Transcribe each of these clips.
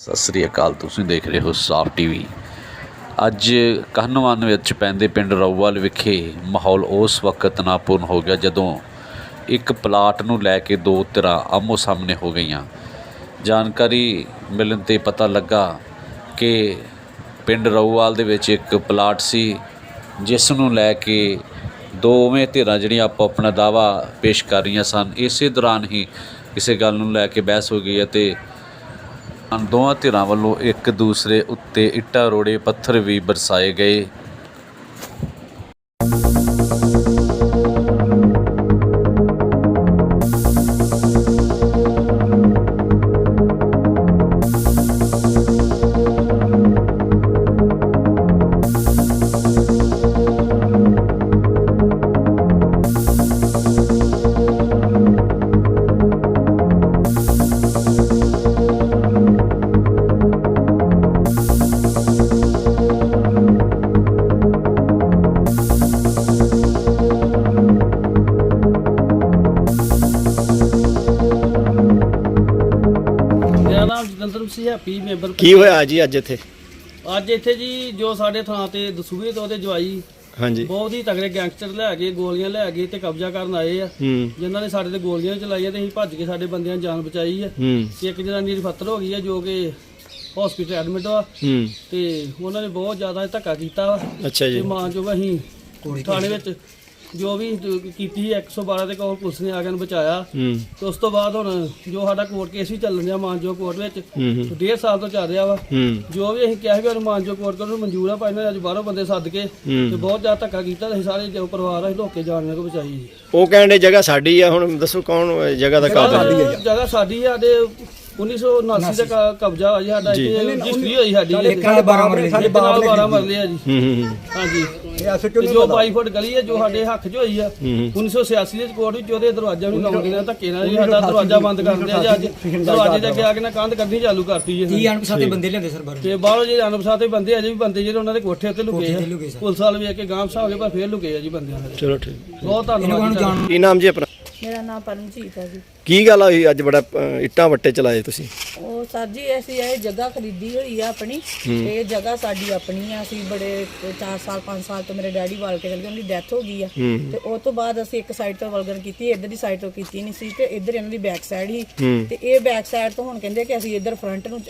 ਸਤਿ ਸ੍ਰੀ ਅਕਾਲ, ਤੁਸੀਂ ਦੇਖ ਰਹੇ ਹੋ ਸਾਫ਼ ਟੀਵੀ। ਅੱਜ ਕਾਹਨਵਾਨ ਵਿੱਚ ਪੈਂਦੇ ਪਿੰਡ ਰੌਵਾਲ ਵਿਖੇ ਮਾਹੌਲ ਉਸ ਵਕਤ ਤਣਾਅਪੂਰਨ ਹੋ ਗਿਆ ਜਦੋਂ ਇੱਕ ਪਲਾਟ ਨੂੰ ਲੈ ਕੇ ਦੋ ਧਿਰਾਂ ਆਮੋ ਸਾਹਮਣੇ ਹੋ ਗਈਆਂ। ਜਾਣਕਾਰੀ ਮਿਲਣ ਤੇ ਪਤਾ ਲੱਗਾ ਕਿ ਪਿੰਡ ਰੌਵਾਲ ਦੇ ਵਿੱਚ ਇੱਕ ਪਲਾਟ ਸੀ, ਜਿਸ ਨੂੰ ਲੈ ਕੇ ਦੋਵੇਂ ਧਿਰਾਂ ਜਿਹੜੀਆਂ ਆਪੋ ਆਪਣਾ ਦਾਵਾ ਪੇਸ਼ ਕਰ ਰਹੀਆਂ ਸਨ, ਇਸੇ ਦੌਰਾਨ ਹੀ ਕਿਸੇ ਗੱਲ ਨੂੰ ਲੈ ਕੇ ਬਹਿਸ ਹੋ ਗਈ ਅਤੇ ਦੋਵਾਂ ਧਿਰਾਂ ਵੱਲੋਂ ਇੱਕ ਦੂਸਰੇ ਉੱਤੇ ਇੱਟਾਂ ਰੋੜੇ ਪੱਥਰ ਵੀ ਬਰਸਾਏ ਗਏ। ਸਿੰਘ ਹੈਪੀ ਮੈਂਬਰ ਕੀ ਹੋਇਆ ਜੀ ਅੱਜ ਇੱਥੇ? ਅੱਜ ਇੱਥੇ ਜੀ ਜੋ ਸਾਡੇ ਥਾਂ ਤੇ ਦਸੂਹੇ ਤੋਂ ਉਹਦੇ ਜਵਾਈ ਹਾਂਜੀ। ਬਹੁਤ ਹੀ ਤਗੜੇ ਗੈਂਗਸਟਰ ਲੈ ਕੇ ਗੋਲੀਆਂ ਲੈ ਕੇ ਤੇ ਕਬਜ਼ਾ ਕਰਨ ਆਏ ਆ। ਹੂੰ। ਜਿਨ੍ਹਾਂ ਨੇ ਸਾਡੇ ਤੇ ਗੋਲੀਆਂ ਚਲਾਈਆਂ ਤੇ ਅਸੀਂ ਭੱਜ ਕੇ ਸਾਡੇ ਬੰਦਿਆਂ ਦੀ ਜਾਨ ਬਚਾਈ ਆ। ਹੂੰ। ਤੇ ਇੱਕ ਜਨਾਨੀ ਦੀ ਫੱਤਰ ਹੋ ਗਈ ਆ ਜੋ ਕਿ ਹਸਪੀਟਲ ਐਡਮਿਟ ਆ। ਹੂੰ। ਤੇ ਉਹਨਾਂ ਨੇ ਬਹੁਤ ਜ਼ਿਆਦਾ ਧੱਕਾ ਕੀਤਾ ਵਾ। ਅੱਛਾ ਤੇ ਜੀ ਮਾਂ ਜੋ ਅਸੀਂ ਥਾਣੇ ਵਿੱਚ ਜੋ ਵੀ ਕੀਤੀ 112 ਦੇ ਕੋਲ ਪੁਲਿਸ ਨੇ ਆ ਕੇ ਨੂੰ ਬਚਾਇਆ। ਹੂੰ। ਤੇ ਉਸ ਤੋਂ ਬਾਅਦ ਹੁਣ ਜੋ ਸਾਡਾ ਕੋਰਟ ਕੇਸ ਵੀ ਚੱਲਣ ਡਿਆ ਮਾਨਜੋ ਕੋਰਟ ਵਿੱਚ ਹੂੰ ਹੂੰ, ਡੇਢ ਸਾਲ ਤੋਂ ਚੱਲ ਰਿਹਾ ਵਾ। ਹੂੰ। ਜੋ ਵੀ ਅਸੀਂ ਕਿਹਾ ਸੀ ਕਿ ਉਹਨੂੰ ਮਾਨਜੋ ਕੋਰਟ ਨੂੰ ਮਨਜ਼ੂਰ ਆ ਪਰ ਇਹਨਾਂ ਨੇ ਅੱਜ ਬਾਹਰੋਂ ਬੰਦੇ ਸੱਦ ਕੇ ਤੇ ਹੂੰ ਬਹੁਤ ਜ਼ਿਆਦਾ ਧੱਕਾ ਕੀਤਾ ਤੇ ਅਸੀਂ ਸਾਰੇ ਜੋ ਪਰਿਵਾਰ ਆ ਲੋਕੇ ਜਾਣਨੇ ਕੋ ਬਚਾਈ ਜੀ ਉਹ ਕਹਿੰਦੇ ਜਗ੍ਹਾ ਸਾਡੀ ਆ ਹੁਣ ਦੱਸੋ ਕੌਣ ਜਗ੍ਹਾ ਦਾ ਕਾਬਲ ਜਗ੍ਹਾ ਸਾਡੀ ਆ ਸਾਡੇ 1979 ਦਾ ਕ- ਕਬਜ਼ਾ ਹੋਇਆ ਜੀ ਸਾਡਾ। ਇੱਥੇ ਰਜਿਸਟਰੀ ਹੋਈ ਸਾਡੀ। ਇੱਕ ਨਾਲ 12 ਮਰਲੇ ਸਾਡੇ ਬਾਪ 12 ਮਰਲੇ ਆ ਜੀ। ਹੂੰ ਹੂੰ ਹੂੰ, ਹਾਂਜੀ। ਤੇ ਜੋ 22 ਫੁੱਟ ਗਲੀ ਹੈ ਜੋ ਸਾਡੇ ਹੱਕ 'ਚ ਹੋਈ ਆ ਹੂੰ 1986 ਦੇ ਕੋਰਟ ਵਿੱਚ ਉਹਦੇ ਦਰਵਾਜ਼ਾ ਵੀ ਲਾਉਣ ਦੇ ਧੱਕੇ ਨਾਲ ਜੀ ਸਾਡਾ ਦਰਵਾਜ਼ਾ ਬੰਦ ਕਰ ਦਿਆ ਜੀ ਅੱਜ ਦਰਵਾਜ਼ੇ ਦੇ ਅੱਗੇ ਆ ਕੇ ਨਾ ਕੰਧ ਕੱਢਣੀ ਚਾਲੂ ਕਰਤੀ ਕੀ ਹੈ ਅਣਪਛਾਤੇ ਬੰਦੇ ਲਿਆਂਦੇ ਸਰ ਬਾਹਰ ਤੇ ਬਾਹਰੋਂ ਜਿਹੜੇ ਅਨੁਪਸਾਤੇ ਬੰਦੇ ਅਜੇ ਵੀ ਬੰਦੇ ਜਿਹੜੇ ਉਹਨਾਂ ਦੇ ਕੋਠੇ ਉੱਤੇ ਲੁਕੇ ਆ। ਪੁਲਿਸ ਵਾਲੇ ਵੀ ਆ ਕੇ ਗਾਂਵ ਹੋ ਗਏ ਪਰ ਫੇਰ ਲੁਕੇ ਆ ਜੀ ਬੰਦਿਆਂ ਦੇ। ਚਲੋ ਠੀਕ। ਬਹੁਤ ਧੰਨਵਾਦ ਨੂੰ ਜੀ ਜਾਣ ਕੀ ਨਾਮ ਜੀ ਆਪਣਾ? ਮੇਰਾ ਨਾਮ ਪਰਮਜੀਤ ਹੈ ਜੀ। ਕੀ ਗੱਲ ਹੋਈ ਅੱਜ ਬੜਾ ਅ, ਇੱਟਾਂ ਵੱਟੇ ਚਲਾਏ ਤੁਸੀਂ। ਉਹ ਸਰ ਜੀ ਅਸੀਂ ਇਹ ਜਗ੍ਹਾ ਖਰੀਦੀ ਹੋਈ ਆ ਆਪਣੀ। ਤੇ ਇਹ ਜਗ੍ਹਾ ਸਾਡੀ ਆਪਣੀ ਆ। ਅਸੀਂ ਬੜੇ 4 ਸਾਲ 5 ਸਾਲ ਤੋਂ ਮੇਰੇ ਡੈਡੀ ਵਾਲ ਕੇ ਚਲੇ ਗਏ ਉਹਨਾਂ ਦੀ ਡੈਥ ਹੋ ਗਈ ਆ। ਤੇ ਉਸ ਤੋਂ ਬਾਅਦ ਅਸੀਂ ਇੱਕ ਸਾਈਡ ਤੋਂ ਵਲਗਨ ਕੀਤੀ ਇੱਧਰ ਦੀ ਸਾਈਡ ਤੋਂ ਕੀਤੀ ਨਹੀਂ ਸੀ ਤੇ ਇੱਧਰ ਇਹਨਾਂ ਦੀ ਬੈਕ ਸਾਈਡ ਹੀ। ਤੇ ਇਹ ਬੈਕ ਸਾਈਡ ਤੋਂ ਹੁਣ ਕਹਿੰਦੇ ਕਿ ਅਸੀਂ ਇੱਧਰ ਫਰੰਟ ਨੂੰ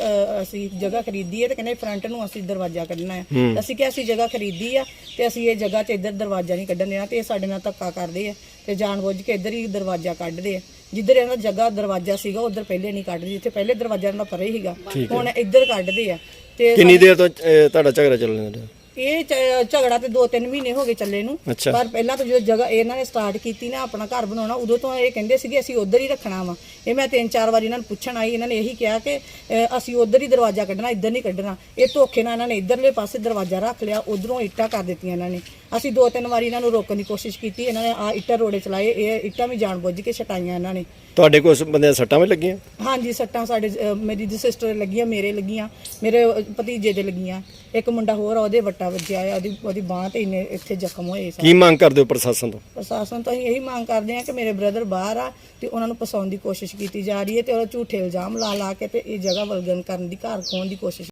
ਅਸੀਂ ਜਗ੍ਹਾ ਖਰੀਦੀ ਹੈ ਤੇ ਕਹਿੰਦੇ ਫਰੰਟ ਨੂੰ ਅਸੀਂ ਦਰਵਾਜ਼ਾ ਕੱਢਣਾ ਹੈ। ਅਸੀਂ ਕਿਹਾ ਅਸੀਂ ਜਗ੍ਹਾ ਖਰੀਦੀ ਆ ਤੇ ਅਸੀਂ ਇਹ ਜਗ੍ਹਾ 'ਚ ਇੱਧਰ ਦਰਵਾਜ਼ਾ ਨਹੀਂ ਕੱਢਣ ਦੇਣਾ ਤੇ ਇਹ ਸਾਡੇ ਨਾਲ ਧੱਕਾ ਕਰਦੇ ਆ ਤੇ ਜਾਣਬੁੱਝ ਕੇ ਇੱਧਰ ਹੀ ਦਰਵਾਜ਼ਾ ਕੱਢਦੇ ਆ। ਜਿੱਧਰ ਇਹਨਾਂ ਦਾ ਜਗ੍ਹਾ ਦਰਵਾਜ਼ਾ ਸੀਗਾ ਉਧਰ ਪਹਿਲੇ ਨਹੀਂ ਕੱਢਦੇ ਜਿੱਥੇ ਪਹਿਲੇ ਦਰਵਾਜ਼ਾ ਇਹਨਾਂ ਦਾ ਪਰੇ ਸੀਗਾ ਹੁਣ ਇੱਧਰ ਕੱਢਦੇ ਆ। ਤੇ ਕਿੰਨੀ ਦੇਰ ਤੋਂ ਤੁਹਾਡਾ ਝਗੜਾ ਚੱਲ ਰਿਹਾ? ਇਹ ਝ- ਝਗੜਾ ਤੇ 2-3 ਮਹੀਨੇ ਹੋ ਗਏ ਚੱਲੇ ਨੂੰ। ਅੱਛਾ। ਪਰ ਪਹਿਲਾਂ ਤਾਂ ਜਦੋਂ ਜਗ੍ਹਾ ਇਹਨਾਂ ਨੇ ਸਟਾਰਟ ਕੀਤੀ ਨਾ ਆਪਣਾ ਘਰ ਬਣਾਉਣਾ ਉਦੋਂ ਤੋਂ ਇਹ ਕਹਿੰਦੇ ਸੀਗੇ ਅਸੀਂ ਉਧਰ ਹੀ ਰੱਖਣਾ ਵਾ। ਇਹ ਮੈਂ ਤਿੰਨ ਚਾਰ ਵਾਰੀ ਇਹਨਾਂ ਨੂੰ ਪੁੱਛਣ ਆਈ ਇਹਨਾਂ ਨੇ ਇਹੀ ਕਿਹਾ ਕਿ ਅ, ਅਸੀਂ ਉਧਰ ਹੀ ਦਰਵਾਜ਼ਾ ਕੱਢਣਾ ਇੱਧਰ ਨਹੀਂ ਕੱਢਣਾ। ਇਹ ਧੋਖੇ ਨਾਲ ਇਹਨਾਂ ਨੇ ਇੱਧਰਲੇ ਪਾਸੇ ਦਰਵਾਜ਼ਾ ਰੱਖ ਲਿਆ ਉਧਰੋਂ ਇੱਟਾਂ ਕਰ ਦਿੱਤੀਆਂ ਇਹਨਾਂ ਨੇ। ਅਸੀਂ ਦੋ ਤਿੰਨ ਵਾਰੀ ਇਹਨਾਂ ਨੂੰ ਰੋਕਣ ਦੀ ਕੋਸ਼ਿਸ਼ ਕੀਤੀ ਇਹਨਾਂ ਨੇ ਆ ਇੱਟਾਂ ਰੋੜੇ ਚਲਾਏ ਇਹ ਇੱਟਾਂ ਵੀ ਜਾਣ ਬੁੱਝ ਕੇ ਛਟਾਈਆਂ ਇਹਨਾਂ ਨੇ। ਤੁਹਾਡੇ ਕੋਲ ਉਸ ਬੰਦੇ ਸੱਟਾਂ ਵੀ ਲੱਗੀਆਂ? ਹਾਂਜੀ ਸੱਟਾਂ ਸਾਡੇ ਅ, ਮੇਰੀ ਦੀ ਸਿਸਟਰ ਲੱਗੀਆਂ ਮੇਰੇ ਲੱਗੀਆਂ ਮੇਰੇ ਅ, ਭਤੀਜੇ ਦੇ ਲੱਗੀਆਂ। ਇੱਕ ਮੁੰਡਾ ਹੋਰ ਆ ਉਹਦੇ ਵੱਟਾ ਵੱਜਿਆ ਆ ਉਹਦੀ ਉਹਦੀ ਬਾਹ ਤੇ ਇੰਨੇ ਇੱਥੇ ਜ਼ਖਮ ਹੋਏ ਸਨ ਕੀ ਮੰਗ ਕਰਦੇ ਹੋ ਪ੍ਰਸ਼ਾਸਨ ਤੋਂ? ਪ੍ਰਸ਼ਾਸਨ ਤੋਂ ਅਸੀਂ ਇਹੀ ਮੰਗ ਕਰਦੇ ਹਾਂ ਕਿ ਮੇਰੇ ਬ੍ਰਦਰ ਬਾਹਰ ਆ ਤੇ ਉਹਨਾਂ ਨੂੰ ਫਸਾਉਣ ਦੀ ਕੋਸ਼ਿਸ਼ ਕੀਤੀ ਜਾ ਰਹੀ ਹੈ ਤੇ ਉਹ ਝੂਠੇ ਇਲਜ਼ਾਮ ਲਾ ਲਾ ਕੇ ਤੇ ਇਹ ਜਗ੍ਹਾ ਵਲਗਨ ਕਰਨ ਦੀ ਘਰ ਖੋਣ ਦੀ ਕੋਸ਼ਿਸ਼